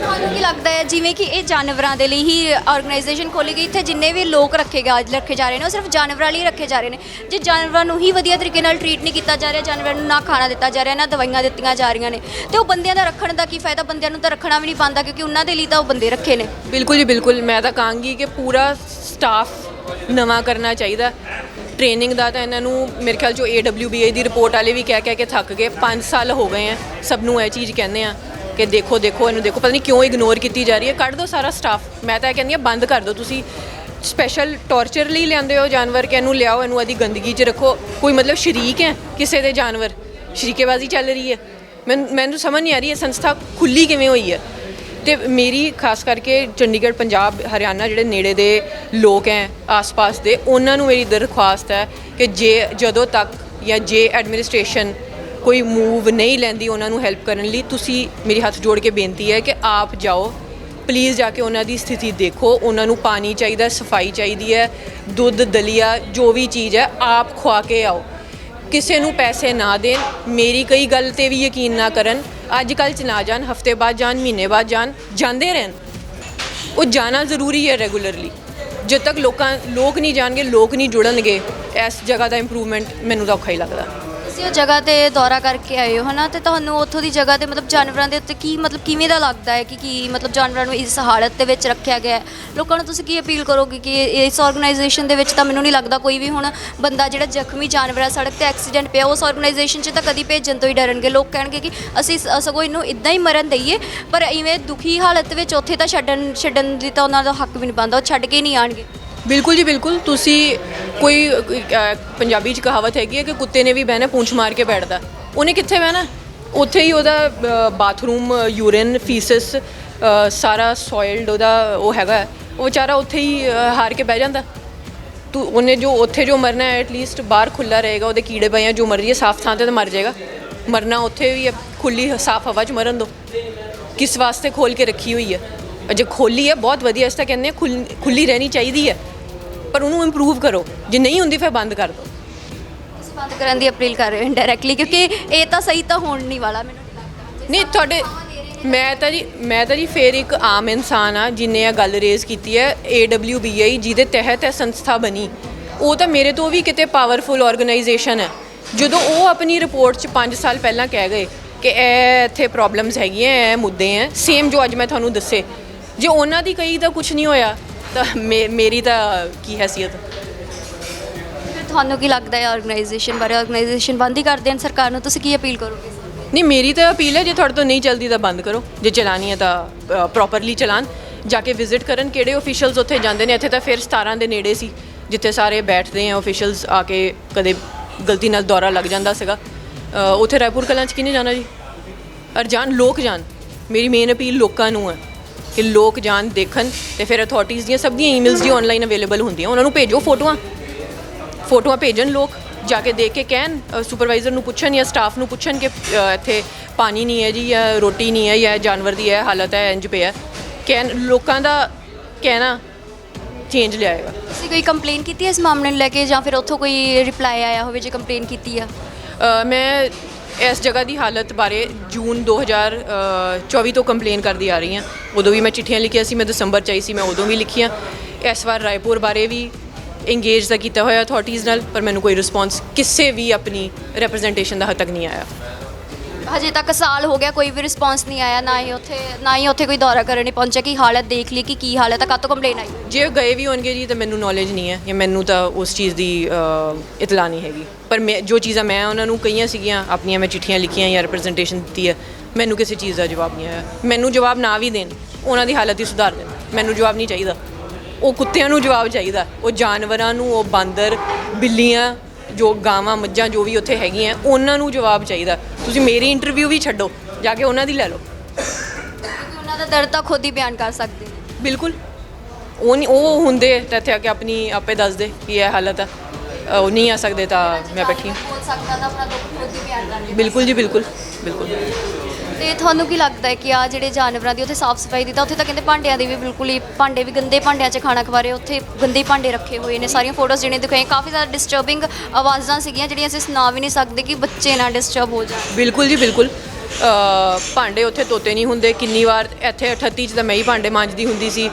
ਤੁਹਾਨੂੰ ਕੀ ਲੱਗਦਾ ਹੈ, ਜਿਵੇਂ ਕਿ ਇਹ ਜਾਨਵਰਾਂ ਦੇ ਲਈ ਹੀ ਆਰਗੇਨਾਈਜੇਸ਼ਨ ਖੋਲੀ ਗਈ, ਇੱਥੇ ਜਿੰਨੇ ਵੀ ਲੋਕ ਰੱਖੇ ਗਾ, ਰੱਖੇ ਜਾ ਰਹੇ ਨੇ, ਉਹ ਸਿਰਫ ਜਾਨਵਰਾਂ ਲਈ ਰੱਖੇ ਜਾ ਰਹੇ ਨੇ। ਜੇ ਜਾਨਵਰਾਂ ਨੂੰ ਹੀ ਵਧੀਆ ਤਰੀਕੇ ਨਾਲ ਟਰੀਟ ਨਹੀਂ ਕੀਤਾ ਜਾ ਰਿਹਾ, ਜਾਨਵਰਾਂ ਨੂੰ ਨਾ ਖਾਣਾ ਦਿੱਤਾ ਜਾ ਰਿਹਾ, ਨਾ ਦਵਾਈਆਂ ਦਿੱਤੀਆਂ ਜਾ ਰਹੀਆਂ ਨੇ, ਤੇ ਉਹ ਬੰਦਿਆਂ ਦਾ ਰੱਖਣ ਦਾ ਕੀ ਫਾਇਦਾ? ਬੰਦਿਆਂ ਨੂੰ ਤਾਂ ਰੱਖਣਾ ਵੀ ਨਹੀਂ ਪਾਉਂਦਾ, ਕਿਉਂਕਿ ਉਹਨਾਂ ਦੇ ਲਈ ਤਾਂ ਉਹ ਬੰਦੇ ਰੱਖੇ ਨੇ।
ਬਿਲਕੁਲ ਜੀ, ਬਿਲਕੁਲ। ਮੈਂ ਤਾਂ ਕਹਾਂਗੀ ਕਿ ਪੂਰਾ ਸਟਾਫ ਨਵਾਂ ਕਰਨਾ ਚਾਹੀਦਾ। ਟ੍ਰੇਨਿੰਗ ਦਾ ਤਾਂ ਇਹਨਾਂ ਨੂੰ ਮੇਰੇ ਖਿਆਲ ਚੋਂ AWBA ਦੀ ਰਿਪੋਰਟ ਵਾਲੇ ਵੀ ਕਹਿ ਕਹਿ ਕੇ ਥੱਕ ਗਏ। 5 ਸਾਲ ਹੋ ਗਏ ਆ, ਸਭ ਨੂੰ ਇਹ ਚੀਜ਼ ਕਹਿੰਦੇ ਆ। ਕਿ ਦੇਖੋ ਦੇਖੋ, ਇਹਨੂੰ ਦੇਖੋ। ਪਤਾ ਨਹੀਂ ਕਿਉਂ ਇਗਨੋਰ ਕੀਤੀ ਜਾ ਰਹੀ ਹੈ। ਕੱਢ ਦਿਓ ਸਾਰਾ ਸਟਾਫ ਮੈਂ ਤਾਂ ਇਹ ਕਹਿੰਦੀ ਹਾਂ, ਬੰਦ ਕਰ ਦਿਓ ਤੁਸੀਂ। ਸਪੈਸ਼ਲ ਟੌਰਚਰ ਲਈ ਲਿਆਂਦੇ ਹੋ ਜਾਨਵਰ ਕਿ ਇਹਨੂੰ ਲਿਆਓ, ਇਹਨੂੰ ਆਦੀ ਗੰਦਗੀ 'ਚ ਰੱਖੋ। ਕੋਈ ਮਤਲਬ ਸ਼ਰੀਕ ਹੈ ਕਿਸੇ ਦੇ ਜਾਨਵਰ? ਸ਼ਰੀਕੇਬਾਜ਼ੀ ਚੱਲ ਰਹੀ ਹੈ। ਮੈਨੂੰ ਮੈਨੂੰ ਸਮਝ ਨਹੀਂ ਆ ਰਹੀ ਇਹ ਸੰਸਥਾ ਖੁੱਲੀ ਕਿਵੇਂ ਹੋਈ ਹੈ। ਤੇ ਮੇਰੀ ਖਾਸ ਕਰਕੇ ਚੰਡੀਗੜ੍ਹ, ਪੰਜਾਬ, ਹਰਿਆਣਾ ਜਿਹੜੇ ਨੇੜੇ ਦੇ ਲੋਕ ਹੈ, ਆਸ-ਪਾਸ ਦੇ, ਉਹਨਾਂ ਨੂੰ ਮੇਰੀ ਦਰਖਾਸਤ ਹੈ ਕਿ ਜੇ ਜਦੋਂ ਤੱਕ ਜਾਂ ਜੇ ਐਡਮਿਨਿਸਟ੍ਰੇਸ਼ਨ ਕੋਈ ਮੂਵ ਨਹੀਂ ਲੈਂਦੀ ਉਹਨਾਂ ਨੂੰ ਹੈਲਪ ਕਰਨ ਲਈ, ਤੁਸੀਂ ਮੇਰੀ ਹੱਥ ਜੋੜ ਕੇ ਬੇਨਤੀ ਹੈ ਕਿ ਆਪ ਜਾਓ ਪਲੀਜ਼ ਜਾ ਕੇ ਉਹਨਾਂ ਦੀ ਸਥਿਤੀ ਦੇਖੋ, ਉਹਨਾਂ ਨੂੰ ਪਾਣੀ ਚਾਹੀਦਾ, ਸਫ਼ਾਈ ਚਾਹੀਦੀ ਹੈ, ਦੁੱਧ, ਦਲੀਆ, ਜੋ ਵੀ ਚੀਜ਼ ਹੈ, ਆਪ ਖਵਾ ਕੇ ਆਓ। ਕਿਸੇ ਨੂੰ ਪੈਸੇ ਨਾ ਦੇਣ, ਮੇਰੀ ਕਈ ਗੱਲ ਤੇ ਵੀ ਯਕੀਨ ਨਾ ਕਰਨ ਅੱਜ ਕੱਲ ਚ ਨਾ ਜਾਣ, ਹਫ਼ਤੇ ਬਾਅਦ ਜਾਣ, ਮਹੀਨੇ ਬਾਅਦ ਜਾਣ, ਜਾਂਦੇ ਰਹਿਣ। ਉਹ ਜਾਣਾ ਜ਼ਰੂਰੀ ਹੈ ਰੈਗੂਲਰਲੀ ਜਦ ਤੱਕ ਲੋਕਾਂ, ਲੋਕ ਨਹੀਂ ਜਾਣਗੇ, ਲੋਕ ਨਹੀਂ ਜੁੜਨਗੇ, ਇਸ ਜਗ੍ਹਾ ਦਾ ਇੰਪਰੂਵਮੈਂਟ ਮੈਨੂੰ ਤਾਂ ਔਖਾ ਹੀ ਲੱਗਦਾ।
ਤੁਸੀਂ ਉਹ ਜਗ੍ਹਾ ਤੇ ਦੌਰਾ ਕਰਕੇ ਆਏ ਹੋ, ਹਨਾ? ਤੇ ਤੁਹਾਨੂੰ ਉੱਥੋਂ ਦੀ ਜਗ੍ਹਾ ਤੇ ਮਤਲਬ ਜਾਨਵਰਾਂ ਦੇ ਉੱਤੇ ਕੀ ਮਤਲਬ ਕਿਵੇਂ ਦਾ ਲੱਗਦਾ ਹੈ ਕਿ ਕੀ ਮਤਲਬ ਜਾਨਵਰਾਂ ਨੂੰ ਇਸ ਹਾਲਤ ਦੇ ਵਿੱਚ ਰੱਖਿਆ ਗਿਆ ਹੈ? ਲੋਕਾਂ ਨੂੰ ਤੁਸੀਂ ਕੀ ਅਪੀਲ ਕਰੋਗੇ ਕਿ ਇਸ ਆਰਗੇਨਾਈਜੇਸ਼ਨ ਦੇ ਵਿੱਚ ਤਾਂ ਮੈਨੂੰ ਨਹੀਂ ਲੱਗਦਾ ਕੋਈ ਵੀ ਹੁਣ ਬੰਦਾ ਜਿਹੜਾ ਜ਼ਖਮੀ ਜਾਨਵਰ ਆ ਸੜਕ ਤੇ ਐਕਸੀਡੈਂਟ ਪਿਆ, ਉਸ ਆਰਗੇਨਾਈਜੇਸ਼ਨ 'ਚ ਤਾਂ ਕਦੀ ਭੇਜਣ ਤੋਂ ਹੀ ਡਰਨਗੇ। ਲੋਕ ਕਹਿਣਗੇ ਕਿ ਅਸੀਂ ਸ- ਸਗੋਂ ਇਹਨੂੰ ਇਦਾਂ ਹੀ ਮਰਨ ਦਈਏ, ਪਰ ਇਵੇਂ ਦੁਖੀ ਹਾਲਤ ਵਿੱਚ ਉੱਥੇ ਤਾਂ ਛੱਡਣ ਛੱਡਣ ਦੀ ਤਾਂ ਉਹਨਾਂ ਦਾ ਹੱਕ ਵੀ ਨਹੀਂ ਬਣਦਾ, ਉਹ ਛੱਡ ਕੇ ਹੀ ਨਹੀਂ ਆਣਗੇ
ਬਿਲਕੁਲ ਜੀ ਬਿਲਕੁਲ। ਤੁਸੀਂ ਕੋਈ ਅਹ, ਪੰਜਾਬੀ ਚ ਕਹਾਵਤ ਹੈਗੀ ਹੈ ਕਿ ਕੁੱਤੇ ਨੇ ਵੀ ਬਹਿਣਾ ਪੂੰਛ ਮਾਰ ਕੇ ਬੈਠਦਾ। ਉਹਨੇ ਕਿੱਥੇ ਬਹਿਣਾ? ਉੱਥੇ ਹੀ ਉਹਦਾ ਬਾਥਰੂਮ ਯੂਰਿਨ ਫੀਸਸ ਸਾਰਾ ਸੋਇਲਡ ਉਹਦਾ ਉਹ ਹੈਗਾ। ਹੈ। ਉਹ ਵਿਚਾਰਾ ਉੱਥੇ ਹੀ ਅਹ, ਹਾਰ ਕੇ ਬਹਿ ਜਾਂਦਾ। ਤੂੰ ਉਹਨੇ ਜੋ ਉੱਥੇ ਜੋ ਮਰਨਾ ਹੈ ਐਟਲੀਸਟ ਬਾਹਰ ਖੁੱਲਾ ਰਹੇਗਾ ਉਹਦੇ ਕੀੜੇ ਪਏ ਆ ਜੋ ਮਰਜ਼ੀ ਹੈ ਸਾਫ਼ ਥਾਂ ਤੇ ਤਾਂ ਮਰ ਜਾਏਗਾ। ਮਰਨਾ ਉੱਥੇ ਵੀ ਹੈ, ਖੁੱਲੀ ਸਾਫ਼ ਹਵਾ 'ਚ ਮਰਨ ਦੋ। ਕਿਸ ਵਾਸਤੇ ਖੋਲ ਕੇ ਰੱਖੀ ਹੋਈ ਹੈ? ਜੇ ਖੋਲੀ ਹੈ ਬਹੁਤ ਵਧੀਆ ਇਸ ਤਾਂ ਕਹਿੰਦੇ ਆ ਖੁੱਲ- ਖੁੱਲੀ ਰਹਿਣੀ ਚਾਹੀਦੀ ਹੈ। ਪਰ ਉਹਨੂੰ ਇੰਪਰੂਵ ਕਰੋ। ਜੇ ਨਹੀਂ ਹੁੰਦੀ ਫਿਰ ਬੰਦ ਕਰ ਦਿਓ।
ਤੁਸੀਂ ਬੰਦ ਕਰਨ ਦੀ ਅਪੀਲ ਕਰ ਰਹੇ ਹੋ ਇਨਡਾਇਰੈਕਟਲੀ ਕਿਉਂਕਿ ਇਹ ਤਾਂ ਸਹੀ ਤਾਂ ਹੋਣ ਨਹੀਂ ਵਾਲਾ ਮੈਨੂੰ ਨਹੀਂ ਲੱਗਦਾ।
ਨਹੀਂ ਤੁਹਾਡੇ ਮੈਂ ਤਾਂ ਜੀ ਮੈਂ ਤਾਂ ਜੀ ਫੇਰ ਇੱਕ ਆਮ ਇਨਸਾਨ ਆ ਜਿਨੇ ਇਹ ਗੱਲ ਰੇਜ਼ ਕੀਤੀ ਹੈ AWBI ਜਿਹਦੇ ਤਹਿਤ ਇਹ ਸੰਸਥਾ ਬਣੀ। ਉਹ ਤਾਂ ਮੇਰੇ ਤੋਂ ਵੀ ਕਿਤੇ ਪਾਵਰਫੁਲ ਆਰਗੇਨਾਈਜੇਸ਼ਨ ਹੈ। ਜਦੋਂ ਉਹ ਆਪਣੀ ਰਿਪੋਰਟ 'ਚ 5 ਸਾਲ ਪਹਿਲਾਂ ਕਹਿ ਗਏ ਕਿ ਇਹ ਇੱਥੇ ਪ੍ਰੋਬਲਮਸ ਹੈਗੀਆਂ ਇਹ ਮੁੱਦੇ ਹੈ ਸੇਮ ਜੋ ਅੱਜ ਮੈਂ ਤੁਹਾਨੂੰ ਦੱਸੇ। ਜੇ ਉਹਨਾਂ ਦੀ ਕਹੀ ਤਾਂ ਕੁਝ ਨਹੀਂ ਹੋਇਆ। ਤਾਂ ਮੇ- ਮੇਰੀ ਤਾਂ ਕੀ ਹੈਸੀਅਤ?
ਫਿਰ ਤੁਹਾਨੂੰ ਕੀ ਲੱਗਦਾ ਹੈ ਆਰਗੇਨਾਈਜੇਸ਼ਨ ਬਾਰੇ? ਆਰਗੇਨਾਈਜੇਸ਼ਨ ਬੰਦ ਹੀ ਕਰ ਦੇਣ ਸਰਕਾਰ ਨੂੰ? ਤੁਸੀਂ ਕੀ ਅਪੀਲ ਕਰੋਗੇ?
ਨਹੀਂ ਮੇਰੀ ਤਾਂ ਅਪੀਲ ਹੈ ਜੇ ਤੁਹਾਡੇ ਤੋਂ ਨਹੀਂ ਚੱਲਦੀ ਤਾਂ ਬੰਦ ਕਰੋ। ਜੇ ਚਲਾਣੀ ਹੈ ਤਾਂ ਪ੍ਰੋਪਰਲੀ ਚਲਾਨ ਜਾ ਕੇ ਵਿਜ਼ਿਟ ਕਰਨ। ਕਿਹੜੇ ਅਫੀਸ਼ੀਅਲਸ ਉੱਥੇ ਜਾਂਦੇ ਨੇ? ਇੱਥੇ ਤਾਂ ਫਿਰ 17 ਦੇ ਨੇੜੇ ਸੀ ਜਿੱਥੇ ਸਾਰੇ ਬੈਠਦੇ ਆ ਅਫੀਸ਼ੀਅਲਸ ਆ ਕੇ ਕਦੇ ਗਲਤੀ ਨਾਲ ਦੌਰਾ ਲੱਗ ਜਾਂਦਾ ਸੀਗਾ। ਅ, ਉੱਥੇ ਰਾਏਪੁਰ ਕਲਾਂ 'ਚ ਕਿਹਨੇ ਜਾਣਾ ਜੀ? ਅਰ ਜਾਣ ਲੋਕ ਜਾਣ। ਮੇਰੀ ਮੇਨ ਅਪੀਲ ਲੋਕਾਂ ਨੂੰ ਹੈ। ਕਿ ਲੋਕ ਜਾਣ ਦੇਖਣ ਤੇ ਫਿਰ ਅਥਾਰਟੀਆਂ ਦੀਆਂ ਸਭ ਦੀਆਂ ਈਮੇਲਸ ਜੀ ਆਨਲਾਈਨ ਅਵੇਲੇਬਲ ਹੁੰਦੀਆਂ। ਉਹਨਾਂ ਨੂੰ ਭੇਜੋ ਫੋਟੋਆਂ। ਫੋਟੋਆਂ ਭੇਜਣ ਲੋਕ ਜਾ ਕੇ ਦੇਖ ਕੇ ਕਹਿਣ ਸੁਪਰਵਾਈਜ਼ਰ ਨੂੰ ਪੁੱਛਣ ਜਾਂ ਸਟਾਫ ਨੂੰ ਪੁੱਛਣ ਕਿ ਇੱਥੇ ਪਾਣੀ ਨਹੀਂ ਹੈ ਜੀ ਜਾਂ ਰੋਟੀ ਨਹੀਂ ਹੈ ਜਾਂ ਜਾਨਵਰ ਦੀ ਇਹ ਹਾਲਤ ਹੈ ਇੰਜ ਪਿਆ। ਕਹਿਣ ਲੋਕਾਂ ਦਾ ਕਹਿਣਾ ਚੇਂਜ ਲਿਆਏਗਾ
ਤੁਸੀਂ ਕੋਈ ਕੰਪਲੇਨ ਕੀਤੀ ਹੈ ਇਸ ਮਾਮਲੇ ਨੂੰ ਲੈ ਕੇ ਜਾਂ ਫਿਰ ਉੱਥੋਂ ਕੋਈ ਰਿਪਲਾਈ ਆਇਆ ਹੋਵੇ ਜੇ ਕੰਪਲੇਨ ਕੀਤੀ ਆ?
ਮੈਂ ਇਸ ਜਗ੍ਹਾ ਦੀ ਹਾਲਤ ਬਾਰੇ ਜੂਨ 2024 ਤੋਂ ਕੰਪਲੇਨ ਕਰਦੀ ਆ ਰਹੀ ਹਾਂ। ਉਦੋਂ ਵੀ ਮੈਂ ਚਿੱਠੀਆਂ ਲਿਖੀਆਂ ਸੀ, ਮੈਂ ਦਸੰਬਰ ਚ ਆਈ ਸੀ, ਮੈਂ ਉਦੋਂ ਵੀ ਲਿਖੀਆਂ। ਇਸ ਵਾਰ ਰਾਏਪੁਰ ਬਾਰੇ ਵੀ ਇੰਗੇਜ ਦਾ ਕੀਤਾ ਹੋਇਆ ਅਥਾਰਟੀਜ਼ ਨਾਲ, ਪਰ ਮੈਨੂੰ ਕੋਈ ਰਿਸਪੌਂਸ ਕਿਸੇ ਵੀ ਆਪਣੀ ਰਿਪਰੈਜ਼ੈਂਟੇਸ਼ਨ ਦਾ ਹੱਦ ਤੱਕ ਨਹੀਂ ਆਇਆ।
ਹਜੇ ਤੱਕ ਸਾਲ ਹੋ ਗਿਆ ਕੋਈ ਵੀ ਰਿਸਪੌਂਸ ਨਹੀਂ ਆਇਆ ਨਾ ਹੀ ਉੱਥੇ ਨਾ ਹੀ ਉੱਥੇ ਕੋਈ ਦੌਰਾ ਕਰਨ ਨਹੀਂ ਪਹੁੰਚਿਆ ਕਿ ਹਾਲਤ ਦੇਖ ਲਈ ਕਿ ਕੀ ਹਾਲਤ ਹੈ ਕਦ ਤੋਂ ਕੰਪਲੇਨ ਆਈ?
ਜੇ ਉਹ ਗਏ ਵੀ ਹੋਣਗੇ ਜੀ ਤਾਂ ਮੈਨੂੰ ਨੌਲੇਜ ਨਹੀਂ ਹੈ ਜਾਂ ਮੈਨੂੰ ਤਾਂ ਉਸ ਚੀਜ਼ ਦੀ ਅ, ਇਤਲਾ ਨਹੀਂ ਹੈਗੀ। ਪਰ ਮੈਂ ਜੋ ਚੀਜ਼ਾਂ ਮੈਂ ਉਹਨਾਂ ਨੂੰ ਕਹੀਆਂ ਸੀਗੀਆਂ ਆਪਣੀਆਂ ਮੈਂ ਚਿੱਠੀਆਂ ਲਿਖੀਆਂ ਜਾਂ ਰਿਪਰੈਜ਼ੈਂਟੇਸ਼ਨ ਦਿੱਤੀ ਹੈ ਮੈਨੂੰ ਕਿਸੇ ਚੀਜ਼ ਦਾ ਜਵਾਬ ਨਹੀਂ ਆਇਆ। ਮੈਨੂੰ ਜਵਾਬ ਨਾ ਵੀ ਦੇਣ ਉਹਨਾਂ ਦੀ ਹਾਲਤ ਹੀ ਸੁਧਾਰ ਦੇਣ। ਮੈਨੂੰ ਜਵਾਬ ਨਹੀਂ ਚਾਹੀਦਾ। ਉਹ ਕੁੱਤਿਆਂ ਨੂੰ ਜਵਾਬ ਚਾਹੀਦਾ। ਉਹ ਜਾਨਵਰਾਂ ਨੂੰ ਉਹ ਬਾਂਦਰ ਬਿੱਲੀਆਂ ਜੋ ਗਾਵਾਂ ਮੱਝਾਂ ਜੋ ਵੀ ਉੱਥੇ ਹੈਗੀਆਂ ਉਹਨਾਂ ਨੂੰ ਜਵਾਬ ਚਾਹੀਦਾ। ਤੁਸੀਂ ਮੇਰੀ ਇੰਟਰਵਿਊ ਵੀ ਛੱਡੋ ਜਾ ਕੇ ਉਹਨਾਂ ਦੀ ਲੈ ਲਓ।
ਕਿਉਂਕਿ ਉਹਨਾਂ ਦਾ ਦਰਦ ਤਾਂ ਖੁਦ ਹੀ ਬਿਆਨ ਕਰ ਸਕਦੇ ਨੇ।
ਬਿਲਕੁਲ। ਉਹ ਨਹੀਂ ਉਹ ਹੁੰਦੇ ਤਾਂ ਇੱਥੇ ਆ ਕੇ ਆਪਣੀ ਆਪੇ ਦੱਸ ਦੇ ਕਿ ਇਹ ਹਾਲਤ ਆ। ਅ, ਉਹ ਨਹੀਂ ਆ ਸਕਦੇ ਤਾਂ ਮੈਂ ਬੈਠੀ ਹਾਂ।
ਬੋਲ ਸਕਦਾ ਤਾਂ ਆਪਣਾ ਦੁੱਖ ਖੁਦ ਹੀ ਬਿਆਨ ਕਰ
ਬਿਲਕੁਲ ਜੀ ਬਿਲਕੁਲ। ਬਿਲਕੁਲ।
ਤੇ ਤੁਹਾਨੂੰ ਕੀ ਲੱਗਦਾ ਹੈ ਕਿ ਆ ਜਿਹੜੇ ਜਾਨਵਰਾਂ ਦੀ ਉੱਥੇ ਸਾਫ਼ ਸਫ਼ਾਈ ਦੀ ਤਾਂ ਉੱਥੇ ਤਾਂ ਕਹਿੰਦੇ ਭਾਂਡਿਆਂ ਦੀ ਵੀ ਬਿਲਕੁਲ ਹੀ ਭਾਂਡੇ ਵੀ ਗੰਦੇ ਭਾਂਡਿਆਂ 'ਚ ਖਾਣਾ ਖਵਾ ਰਹੇ ਉੱਥੇ ਗੰਦੇ ਭਾਂਡੇ ਰੱਖੇ ਹੋਏ ਨੇ, ਸਾਰੀਆਂ ਫੋਟੋਜ਼ ਜਿਹੜੀਆਂ ਦਿਖਾਈਆਂ, ਕਾਫੀ ਜ਼ਿਆਦਾ ਡਿਸਟਰਬਿੰਗ ਆਵਾਜ਼ਾਂ ਸੀਗੀਆਂ ਜਿਹੜੀਆਂ ਅਸੀਂ ਸੁਣਾ ਵੀ ਨਹੀਂ ਸਕਦੇ ਕਿ ਬੱਚੇ ਨਾ ਡਿਸਟਰਬ ਹੋ ਜਾਣ।
ਬਿਲਕੁਲ ਜੀ, ਬਿਲਕੁਲ। ਭਾਂਡੇ ਉੱਥੇ ਤੋਤੇ ਨਹੀਂ ਹੁੰਦੇ, ਕਿੰਨੀ ਵਾਰ ਇੱਥੇ 38 ਚ ਤਾਂ ਮੈਂ ਹੀ ਭਾਂਡੇ ਮਾਂਜਦੀ ਹੁੰਦੀ ਸੀ।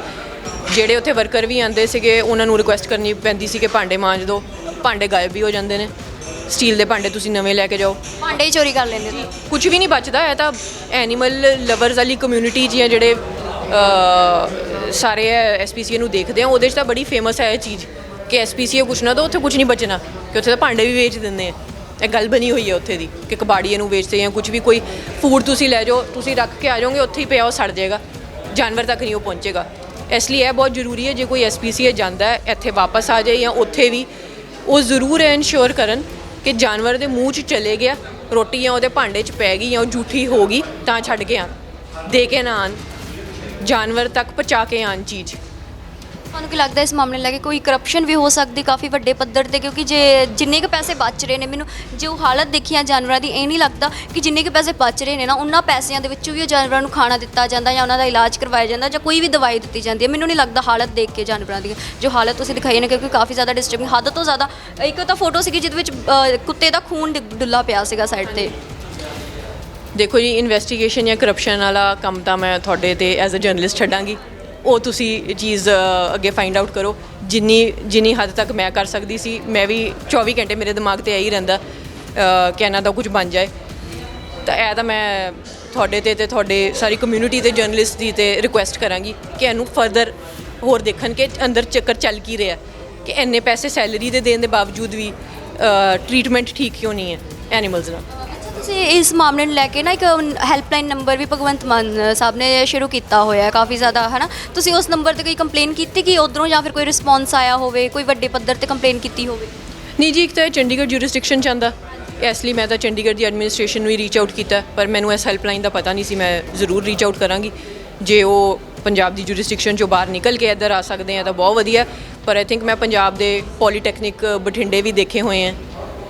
ਜਿਹੜੇ ਉੱਥੇ ਵਰਕਰ ਵੀ ਆਂਦੇ ਸੀਗੇ, ਉਹਨਾਂ ਨੂੰ ਰਿਕੁਐਸਟ ਕਰਨੀ ਪੈਂਦੀ ਸੀ ਕਿ ਭਾਂਡੇ ਮਾਂਜ ਦਿਓ ਭਾਂਡੇ ਗਾਇਬ ਵੀ ਹੋ ਜਾਂਦੇ ਨੇ। ਸਟੀਲ ਦੇ ਭਾਂਡੇ ਤੁਸੀਂ ਨਵੇਂ ਲੈ ਕੇ ਜਾਓ।
ਭਾਂਡੇ ਹੀ ਚੋਰੀ ਕਰ ਲੈਂਦੇ ਨੇ
ਕੁਝ ਵੀ ਨਹੀਂ ਬਚਦਾ ਇਹ ਤਾਂ ਐਨੀਮਲ ਲਵਰਸ ਵਾਲੀ ਕਮਿਊਨਿਟੀ ਜੀ ਆ ਜਿਹੜੇ ਅ, ਸਾਰੇ ਐਸਪੀਸੀਏ ਨੂੰ ਦੇਖਦੇ ਆ ਉਹਦੇ 'ਚ ਤਾਂ ਬੜੀ ਫੇਮਸ ਹੈ ਇਹ ਚੀਜ਼ ਕਿ ਐਸਪੀਸੀਏ ਕੁਛ ਨਾ ਤਾਂ ਉੱਥੇ ਕੁਝ ਨਹੀਂ ਬਚਣਾ ਕਿ ਉੱਥੇ ਤਾਂ ਭਾਂਡੇ ਵੀ ਵੇਚ ਦਿੰਦੇ ਆ। ਇਹ ਗੱਲ ਬਣੀ ਹੋਈ ਹੈ ਉੱਥੇ ਦੀ ਕਿ ਕਬਾੜੀਏ ਨੂੰ ਵੇਚਦੇ ਜਾਂ ਕੁਝ ਵੀ ਕੋਈ ਫੂਡ ਤੁਸੀਂ ਲੈ ਜਾਓ ਤੁਸੀਂ ਰੱਖ ਕੇ ਆ ਜਾਓਗੇ ਉੱਥੇ ਹੀ ਪਿਆ ਉਹ ਸੜ ਜਾਏਗਾ ਜਾਨਵਰ ਤੱਕ ਨਹੀਂ ਉਹ ਪਹੁੰਚੇਗਾ। ਇਸ ਲਈ ਇਹ ਬਹੁਤ ਜ਼ਰੂਰੀ ਹੈ ਜੇ ਕੋਈ ਐਸਪੀਸੀਏ ਜਾਂਦਾ ਹੈ ਇੱਥੇ ਵਾਪਸ ਆ ਜਾਏ ਜਾਂ ਉੱਥੇ ਵੀ ਉਹ ਜ਼ਰੂਰ ਇਨਸ਼ੋਰ ਕਰਨ ਕਿ ਜਾਨਵਰ ਦੇ ਮੂੰਹ 'ਚ ਚਲੇ ਗਿਆ ਰੋਟੀ ਜਾਂ ਉਹਦੇ ਭਾਂਡੇ 'ਚ ਪੈ ਗਈ ਜਾਂ ਉਹ ਝੂਠੀ ਹੋ ਗਈ, ਤਾਂ ਛੱਡ ਕੇ ਆਣ ਦੇ ਕੇ ਨਾ ਆਣ ਜਾਨਵਰ ਤੱਕ ਪਹੁੰਚਾ ਕੇ ਆਣ ਚੀਜ਼।
ਤੁਹਾਨੂੰ ਕੀ ਲੱਗਦਾ ਇਸ ਮਾਮਲੇ ਨੂੰ ਲੈ ਕੇ ਕੋਈ ਕਰਪਸ਼ਨ ਵੀ ਹੋ ਸਕਦੀ ਕਾਫੀ ਵੱਡੇ ਪੱਧਰ ਤੇ? ਕਿਉਂਕਿ ਜੇ ਜਿੰਨੇ ਕੁ ਪੈਸੇ ਬਚ ਰਹੇ ਨੇ ਮੈਨੂੰ ਜੋ ਹਾਲਤ ਦੇਖੀਆਂ ਜਾਨਵਰਾਂ ਦੀ ਇਹ ਨਹੀਂ ਲੱਗਦਾ ਕਿ ਜਿੰਨੇ ਕੁ ਪੈਸੇ ਬਚ ਰਹੇ ਨੇ ਨਾ ਉਹਨਾਂ ਪੈਸਿਆਂ ਦੇ ਵਿੱਚੋਂ ਵੀ ਉਹ ਜਾਨਵਰਾਂ ਨੂੰ ਖਾਣਾ ਦਿੱਤਾ ਜਾਂਦਾ ਜਾਂ ਉਹਨਾਂ ਦਾ ਇਲਾਜ ਕਰਵਾਇਆ ਜਾਂਦਾ ਜਾਂ ਕੋਈ ਵੀ ਦਵਾਈ ਦਿੱਤੀ ਜਾਂਦੀ ਹੈ। ਮੈਨੂੰ ਨਹੀਂ ਲੱਗਦਾ ਹਾਲਤ ਦੇਖ ਕੇ ਜਾਨਵਰਾਂ ਦੀ ਜੋ ਹਾਲਤ ਤੁਸੀਂ ਦਿਖਾਈ ਨੇ ਕਿਉਂਕਿ ਕਾਫੀ ਜ਼ਿਆਦਾ ਡਿਸਟਰਬਿੰਗ ਹੱਦ ਤੋਂ ਜ਼ਿਆਦਾ ਇੱਕ ਤਾਂ ਫੋਟੋ ਸੀਗੀ ਜਿਹਦੇ ਵਿੱਚ ਅ, ਕੁੱਤੇ ਦਾ ਖੂਨ ਡਿ- ਡੁੱਲਾ ਪਿਆ ਸੀਗਾ ਸਾਈਡ ਤੇ।
ਦੇਖੋ ਜੀ ਇਨਵੈਸਟੀਗੇਸ਼ਨ ਜਾਂ ਕਰਪਸ਼ਨ ਵਾਲਾ ਕੰਮ ਤਾਂ ਮੈਂ ਤੁਹਾਡੇ ਤੇ ਐਜ਼ ਅ ਜਰਨਲਿਸਟ ਛੱਡਾਂਗੀ। ਉਹ ਤੁਸੀਂ ਚੀਜ਼ ਅੱਗੇ ਫਾਈਂਡ ਆਊਟ ਕਰੋ। ਜਿੰਨੀ ਜਿੰਨੀ ਹੱਦ ਤੱਕ ਮੈਂ ਕਰ ਸਕਦੀ ਸੀ ਮੈਂ ਵੀ 24 ਘੰਟੇ ਮੇਰੇ ਦਿਮਾਗ ਤੇ ਇਹੀ ਰਹਿੰਦਾ ਅ, ਕਿ ਇਹਨਾਂ ਦਾ ਕੁਝ ਬਣ ਜਾਏ। ਤਾਂ ਇਹ ਤਾਂ ਮੈਂ ਤੁਹਾਡੇ ਤੇ ਤੇ ਤੁਹਾਡੇ ਸਾਰੀ ਕਮਿਊਨਿਟੀ ਤੇ ਜਰਨਲਿਸਟ ਦੀ ਤੇ ਰਿਕੁਐਸਟ ਕਰਾਂਗੀ ਕਿ ਇਹਨੂੰ ਫਰਦਰ ਹੋਰ ਦੇਖਣ ਕਿ ਅੰਦਰ ਚੱਕਰ ਚੱਲ ਕੀ ਰਿਹਾ। ਕਿ ਇੰਨੇ ਪੈਸੇ ਸੈਲਰੀ ਦੇ ਦੇਣ ਦੇ ਬਾਵਜੂਦ ਵੀ ਟ੍ਰੀਟਮੈਂਟ ਠੀਕ ਕਿਉਂ ਨਹੀਂ ਹੈ ਐਨੀਮਲਸ ਦਾ
ਤੁਸੀਂ ਇਸ ਮਾਮਲੇ ਨੂੰ ਲੈ ਕੇ ਨਾ ਇੱਕ ਹੈਲਪਲਾਈਨ ਨੰਬਰ ਵੀ ਭਗਵੰਤ ਮਾਨ ਸਾਹਿਬ ਨੇ ਸ਼ੁਰੂ ਕੀਤਾ ਹੋਇਆ ਹੈ ਕਾਫੀ ਜ਼ਿਆਦਾ ਹੈ ਨਾ ਤੁਸੀਂ ਉਸ ਨੰਬਰ ਤੇ ਕੋਈ ਕੰਪਲੇਨ ਕੀਤੀ ਕਿ ਉਧਰੋਂ ਜਾਂ ਫਿਰ ਕੋਈ ਰਿਸਪੌਂਸ ਆਇਆ ਹੋਵੇ, ਕੋਈ ਵੱਡੇ ਪੱਧਰ ਤੇ ਕੰਪਲੇਨ ਕੀਤੀ ਹੋਵੇ?
ਨਹੀਂ ਜੀ, ਇੱਕ ਤਾਂ ਇਹ ਚੰਡੀਗੜ੍ਹ ਜੁਰਿਸਡਿਕਸ਼ਨ ਚ ਆਉਂਦਾ। ਇਸ ਲਈ ਮੈਂ ਤਾਂ ਚੰਡੀਗੜ੍ਹ ਦੀ ਐਡਮਿਨਿਸਟ੍ਰੇਸ਼ਨ ਨੂੰ ਹੀ ਰੀਚ ਆਊਟ ਕੀਤਾ, ਪਰ ਮੈਨੂੰ ਇਸ ਹੈਲਪਲਾਈਨ ਦਾ ਪਤਾ ਨਹੀਂ ਸੀ, ਮੈਂ ਜ਼ਰੂਰ ਰੀਚ ਆਊਟ ਕਰਾਂਗੀ। ਜੇ ਉਹ ਪੰਜਾਬ ਦੀ ਜੁਰਿਸਡਿਕਸ਼ਨ ਚੋਂ ਬਾਹਰ ਨਿਕਲ ਕੇ ਇੱਧਰ ਆ ਸਕਦੇ ਆ ਤਾਂ ਬਹੁਤ ਵਧੀਆ, ਪਰ ਆਈ ਥਿੰਕ ਮੈਂ ਪੰਜਾਬ ਦੇ ਪੋਲੀਟੈਕਨਿਕ ਬਠਿੰਡੇ ਵੀ ਦੇਖੇ ਹੋਏ ਆ।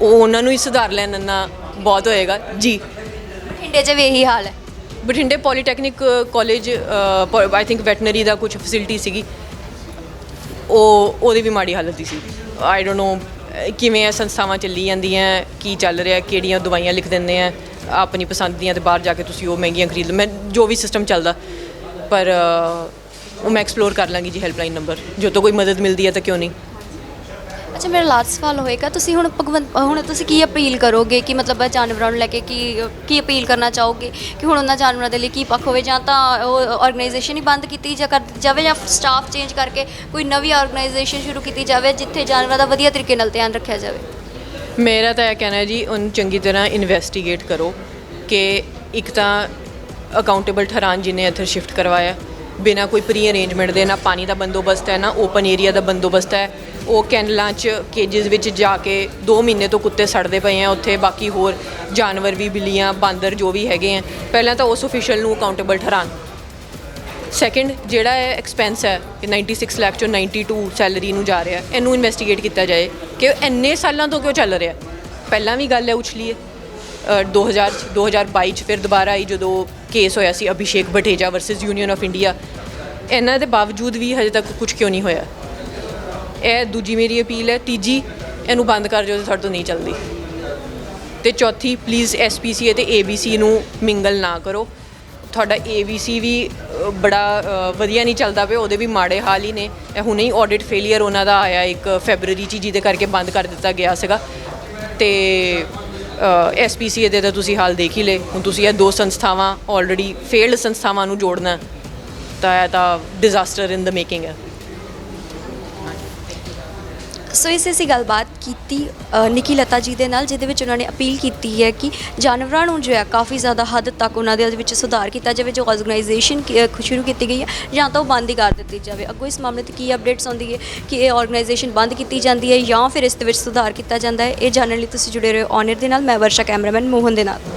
ਉਹ ਉਹਨਾਂ ਨੂੰ ਹੀ ਸੁਧਾਰ ਲੈਣ ਨਾ ਬਹੁਤ ਹੋਏਗਾ ਜੀ
ਬਠਿੰਡੇ 'ਚ ਵੀ ਇਹੀ ਹਾਲ ਹੈ
ਬਠਿੰਡੇ polytechnic college I think veterinary ਦਾ ਕੁਝ ਫੈਸਿਲਿਟੀ ਸੀਗੀ ਉਹ ਉਹਦੀ ਵੀ ਮਾੜੀ ਹਾਲਤ ਦੀ ਸੀ ਆਈ ਡੋਨਟ ਨੋ ਕਿਵੇਂ ਇਹ ਸੰਸਥਾਵਾਂ ਚੱਲੀ ਜਾਂਦੀਆਂ ਕੀ ਚੱਲ ਰਿਹਾ ਕਿਹੜੀਆਂ ਦਵਾਈਆਂ ਲਿਖ ਦਿੰਦੇ ਆ ਆਪਣੀ ਪਸੰਦ ਦੀਆਂ ਤੇ ਬਾਹਰ ਜਾ ਕੇ ਤੁਸੀਂ ਉਹ ਮਹਿੰਗੀਆਂ ਖਰੀਦ ਲਓ ਮੈਂ ਜੋ ਵੀ ਸਿਸਟਮ ਚੱਲਦਾ ਪਰ ਉਹ ਮੈਂ ਐਕਸਪਲੋਰ ਕਰ ਲਾਂਗੀ ਜੀ ਹੈਲਪਲਾਈਨ ਨੰਬਰ ਜੋ ਤੋਂ ਕੋਈ ਮਦਦ ਮਿਲਦੀ ਹੈ ਤਾਂ ਕਿਉਂ ਨਹੀਂ
ਅੱਛਾ ਮੇਰਾ ਲਾਸਟ ਸਵਾਲ ਹੋਏਗਾ। ਤੁਸੀਂ ਹੁਣ ਭਗਵੰਤ, ਹੁਣ ਤੁਸੀਂ ਕੀ ਅਪੀਲ ਕਰੋਗੇ ਕਿ ਮਤਲਬ ਜਾਨਵਰਾਂ ਨੂੰ ਲੈ ਕੇ ਕੀ ਕੀ ਅਪੀਲ ਕਰਨਾ ਚਾਹੋਗੇ? ਕਿ ਹੁਣ ਉਹਨਾਂ ਜਾਨਵਰਾਂ ਦੇ ਲਈ ਕੀ ਪੱਖ ਹੋਵੇ ਜਾਂ ਤਾਂ ਉਹ ਆਰਗੇਨਾਈਜੇਸ਼ਨ ਹੀ ਬੰਦ ਕੀਤੀ ਜਾ ਕਰ ਦਿੱਤੀ ਜਾਵੇ ਜਾਂ ਸਟਾਫ ਚੇਂਜ ਕਰਕੇ ਕੋਈ ਨਵੀਂ ਆਰਗੇਨਾਈਜੇਸ਼ਨ ਸ਼ੁਰੂ ਕੀਤੀ ਜਾਵੇ ਜਿੱਥੇ ਜਾਨਵਰਾਂ ਦਾ ਵਧੀਆ ਤਰੀਕੇ ਨਾਲ ਧਿਆਨ ਰੱਖਿਆ ਜਾਵੇ?
ਮੇਰਾ ਤਾਂ ਇਹ ਕਹਿਣਾ ਹੈ ਜੀ, ਉਹਨੂੰ ਚੰਗੀ ਤਰ੍ਹਾਂ ਇਨਵੈਸਟੀਗੇਟ ਕਰੋ ਕਿ ਇੱਕ ਤਾਂ ਅਕਾਊਂਟੇਬਲ ਠਹਿਰਾਨ ਜਿਹਨੇ ਇੱਥੇ ਸ਼ਿਫਟ ਕਰਵਾਇਆ, ਬਿਨਾ ਕੋਈ ਪ੍ਰੀ ਅਰੇਂਜਮੈਂਟ ਦੇ, ਨਾ ਪਾਣੀ ਦਾ ਬੰਦੋਬਸਤ ਹੈ, ਨਾ ਓਪਨ ਏਰੀਆ ਦਾ ਬੰਦੋਬਸਤ ਹੈ ਉਹ ਕੈਨਲਾਂ 'ਚ ਕੇਜਸ ਵਿੱਚ ਜਾ ਕੇ 2 ਮਹੀਨੇ ਤੋਂ ਕੁੱਤੇ ਸੜਦੇ ਪਏ ਆ ਉੱਥੇ ਬਾਕੀ ਹੋਰ ਜਾਨਵਰ ਵੀ ਬਿੱਲੀਆਂ ਬਾਂਦਰ ਜੋ ਵੀ ਹੈਗੇ ਆ। ਪਹਿਲਾਂ ਤਾਂ ਉਸ ਅਫੀਸ਼ੀਅਲ ਨੂੰ ਅਕਾਊਂਟੇਬਲ ਠਹਿਰਾਨ ਸੈਕੰਡ ਜਿਹੜਾ ਹੈ ਐਕਸਪੈਂਸ ਹੈ ਕਿ 96 ਲੱਖ ਚੋਂ 92 ਸੈਲਰੀ ਨੂੰ ਜਾ ਰਿਹਾ ਇਹਨੂੰ ਇਨਵੈਸਟੀਗੇਟ ਕੀਤਾ ਜਾਏ ਕਿ ਉਹ ਇੰਨੇ ਸਾਲਾਂ ਤੋਂ ਕਿਉਂ ਚੱਲ ਰਿਹਾ। ਪਹਿਲਾਂ ਵੀ ਗੱਲ ਹੈ ਉਛਲੀ ਹੈ ਅ, 2000 ਚ 2022 ਚ ਫਿਰ ਦੁਬਾਰਾ ਆਈ ਜਦੋਂ ਕੇਸ ਹੋਇਆ ਸੀ Abhishek Bateja versus union of India ਇਹਨਾਂ ਦੇ ਬਾਵਜੂਦ ਵੀ ਹਜੇ ਤੱਕ ਕੁਝ ਕਿਉਂ ਨਹੀਂ ਹੋਇਆ। ਇਹ ਦੂਜੀ ਮੇਰੀ ਅਪੀਲ ਹੈ ਤੀਜੀ ਇਹਨੂੰ ਬੰਦ ਕਰ ਦਿਓ ਜੇ ਤੁਹਾਡੇ ਤੋਂ ਨਹੀਂ ਚੱਲਦੀ। ਤੇ ਚੌਥੀ ਪਲੀਜ਼ ਐਸਪੀਸੀਏ ਤੇ ਏਬੀਸੀ ਨੂੰ ਮਿੰਗਲ ਨਾ ਕਰੋ। ਤੁਹਾਡਾ ਏਬੀਸੀ ਵੀ ਬੜਾ ਵਧੀਆ ਨਹੀਂ ਚੱਲਦਾ ਪਿਆ ਉਹਦੇ ਵੀ ਮਾੜੇ ਹਾਲ ਹੀ ਨੇ। ਇਹ ਹੁਣੇ ਹੀ ਆਡਿਟ ਫੇਲਿਅਰ ਉਹਨਾਂ ਦਾ ਆਇਆ ਇੱਕ ਫੈਬਰੂਰੀ ਚ ਹੀ, ਜਿਹਦੇ ਕਰਕੇ ਬੰਦ ਕਰ ਦਿੱਤਾ ਗਿਆ ਸੀਗਾ। ਤੇ ਐਸਪੀਸੀਏ ਦੇ ਤਾਂ ਤੁਸੀਂ ਹਾਲ ਦੇਖ ਹੀ ਲਏ। ਹੁਣ ਤੁਸੀਂ ਇਹ ਦੋ ਸੰਸਥਾਵਾਂ ਆਲਰੇਡੀ ਫੇਲਡ ਸੰਸਥਾਵਾਂ ਨੂੰ ਜੋੜਨਾ ਤਾਂ ਇਹ ਤਾਂ ਡਿਜ਼ਾਸਟਰ ਇਨ ਦ ਮੇਕਿੰਗ ਹੈ।
ਸੋ ਇਸ ਅਸੀਂ ਗੱਲਬਾਤ ਕੀਤੀ ਅ, ਨਿੱਕੀ ਲਤਾ ਜੀ ਦੇ ਨਾਲ ਜਿਹਦੇ ਵਿੱਚ ਉਹਨਾਂ ਨੇ ਅਪੀਲ ਕੀਤੀ ਹੈ ਕਿ ਜਾਨਵਰਾਂ ਨੂੰ ਜੋ ਹੈ ਕਾਫੀ ਜ਼ਿਆਦਾ ਹੱਦ ਤੱਕ ਉਹਨਾਂ ਦੇ ਵਿੱਚ ਸੁਧਾਰ ਕੀਤਾ ਜਾਵੇ ਜੋ ਆਰਗੇਨਾਈਜੇਸ਼ਨ ਸ਼ੁਰੂ ਕੀਤੀ ਗਈ ਹੈ ਜਾਂ ਤਾਂ ਉਹ ਬੰਦ ਹੀ ਕਰ ਦਿੱਤੀ ਜਾਵੇ। ਅੱਗੋਂ ਇਸ ਮਾਮਲੇ ਤੇ ਕੀ ਅਪਡੇਟਸ ਆਉਂਦੀ ਹੈ ਕਿ ਇਹ ਆਰਗੇਨਾਈਜੇਸ਼ਨ ਬੰਦ ਕੀਤੀ ਜਾਂਦੀ ਹੈ ਜਾਂ ਫਿਰ ਇਸ ਦੇ ਵਿੱਚ ਸੁਧਾਰ ਕੀਤਾ ਜਾਂਦਾ ਹੈ ਇਹ ਜਾਣਨ ਲਈ ਤੁਸੀਂ ਜੁੜੇ ਰਹੋ ਔਨਰ ਦੇ ਨਾਲ ਮੈਂ ਵਰਸ਼ਾ ਕੈਮਰਾਮੈਨ ਮੋਹਨ ਦੇ ਨਾਲ।